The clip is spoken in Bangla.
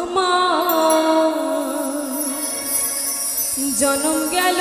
আমার জনম গেল।